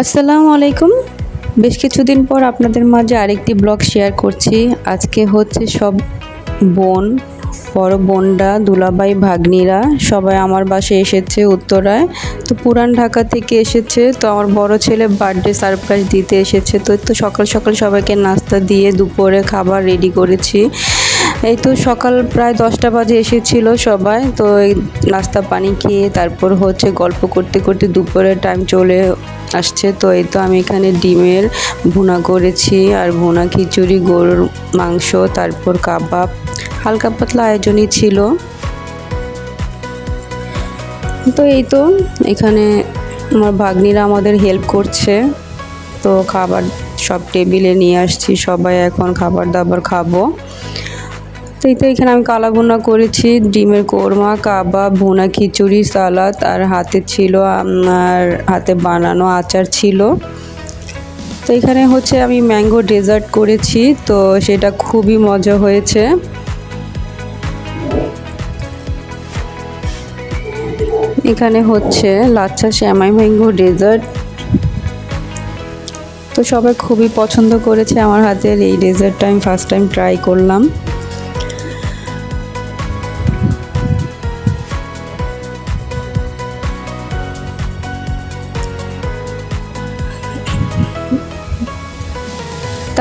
আসসালামু আলাইকুম। বেশ কিছুদিন পর আপনাদের মাঝে আরেকটি ব্লগ শেয়ার করছি। আজকে হচ্ছে সব বোন, বড় বোনরা, দুলাভাই, ভাগ্নিরা সবাই আমার বাসে এসেছে উত্তরায়। তো পুরান ঢাকা থেকে এসেছে, তো আমার বড় ছেলে বার্থডে সারপ্রাইজ দিতে এসেছে। তো তো সকাল সকাল সবাইকে নাস্তা দিয়ে দুপুরে খাবার রেডি করেছি। এই তো সকাল প্রায় দশটা বাজে এসেছিল সবাই, তো এই নাস্তা পানি খেয়ে তারপর হচ্ছে গল্প করতে করতে দুপুরের টাইম চলে আসছে। তো এই তো আমি এখানে ডিমের ভুনা করেছি আর ভুনা খিচুড়ি, গরুর মাংস, তারপর কাবাব, হালকা পাতলা আয়োজনই ছিল। তো এই তো এখানে আমার ভাগ্নিরা আমাদের হেল্প করছে। তো খাবার সব টেবিলে নিয়ে আসছি, সবাই এখন খাবার দাবার খাব। তো এই তো এখানে আমি কালা ভুনা করেছি, ডিমের কোরমা, কাবাব, ভুনা খিচুড়ি, সালাদ, আর হাতে ছিল আমার হাতে বানানো আচার ছিল। তো এখানে হচ্ছে আমি ম্যাঙ্গো ডেজার্ট করেছি, তো সেটা খুবই মজা হয়েছে। এখানে হচ্ছে লাচ্ছা শ্যামাই ম্যাঙ্গো ডেজার্ট। তো সবাই খুবই পছন্দ করেছে আমার হাতের এই ডেজার্টটা, আমি ফার্স্ট টাইম ট্রাই করলাম।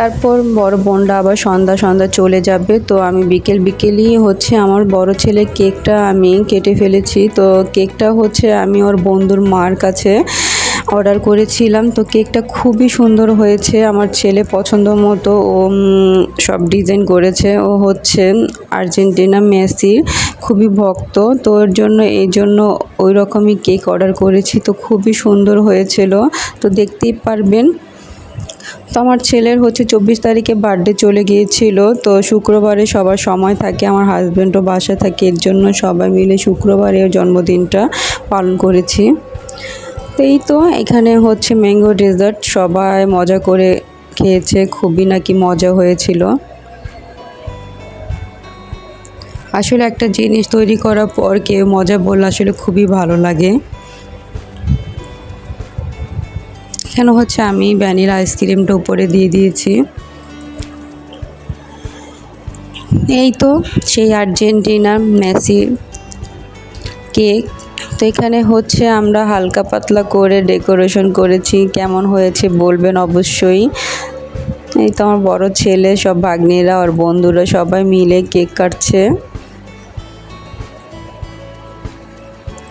তারপর বড় বোনরা আবার সন্ধ্যা সন্ধ্যা চলে যাবে। তো আমি বিকেল, বিকেলই হচ্ছে আমার বড় ছেলে কেকটা আমি কেটে ফেলেছি। তো কেকটা হচ্ছে আমি ওর বন্ধুর মার কাছে অর্ডার করেছিলাম। তো কেকটা খুবই সুন্দর হয়েছে, আমার ছেলে পছন্দ মতো। ও সব ডিজাইন করেছে। ও হচ্ছে আর্জেন্টিনা মেসির, খুবই ভক্ত। তো ওর জন্য, এই জন্য ওই রকমই কেক অর্ডার করেছি। তো খুবই সুন্দর হয়েছিল। তো দেখতেই পারবেন। তো আমার ছেলের হচ্ছে চব্বিশ তারিখে বার্থডে চলে গিয়েছিল, তো শুক্রবারে সবার সময় থাকে, আমার হাজব্যান্ডও বাসা থাকে, এর জন্য সবাই মিলে শুক্রবারে জন্মদিনটা পালন করেছি। তো এই তো, এখানে হচ্ছে ম্যাঙ্গো ডেজার্ট সবাই মজা করে খেয়েছে, খুবই নাকি মজা হয়েছিল। আসলে একটা জিনিস তৈরি করার পর কেউ মজা বললে আসলে খুবই ভালো লাগে। এখানে হচ্ছে আমি ভ্যানিলা আইসক্রিমটা উপরে দিয়ে দিয়েছি? এই তো সেই আর্জেন্টিনার মেসির কেক। তো এখানে হচ্ছে আমরা হালকা পাতলা করে ডেকোরেশন করেছি, কেমন হয়েছে বলবেন অবশ্যই। এই তো আমার বড় ছেলে, সব ভাগ্নিরা আর বন্ধুরা সবাই মিলে কেক কাটছে।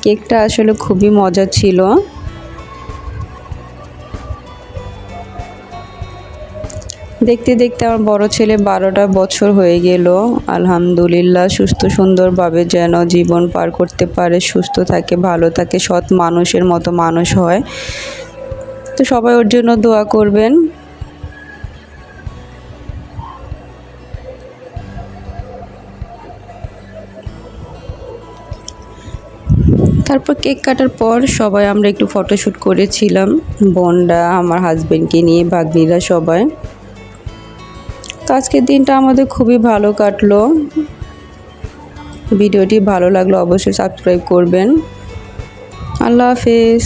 কেকটা আসলে খুবই মজা ছিল। দেখতে দেখতে আমার বড় ছেলে বারোটা বছর হয়ে গেল। আলহামদুলিল্লাহ, সুস্থ সুন্দরভাবে যেন জীবন পার করতে পারে, সুস্থ থাকে, ভালো থাকে, সৎ মানুষের মতো মানুষ হয়। তো সবাই ওর জন্য দোয়া করবেন। তারপর কেক কাটার পর সবাই আমরা একটু ফটোশ্যুট করেছিলাম। বোনরা, আমার হাজব্যান্ডকে নিয়ে, ভাগ্নিরা সবাই। তো আজকের দিনটা আমাদের খুবই ভালো কাটলো। ভিডিওটি ভালো লাগল অবশ্যই সাবস্ক্রাইব করবেন। আল্লাহ হাফেজ।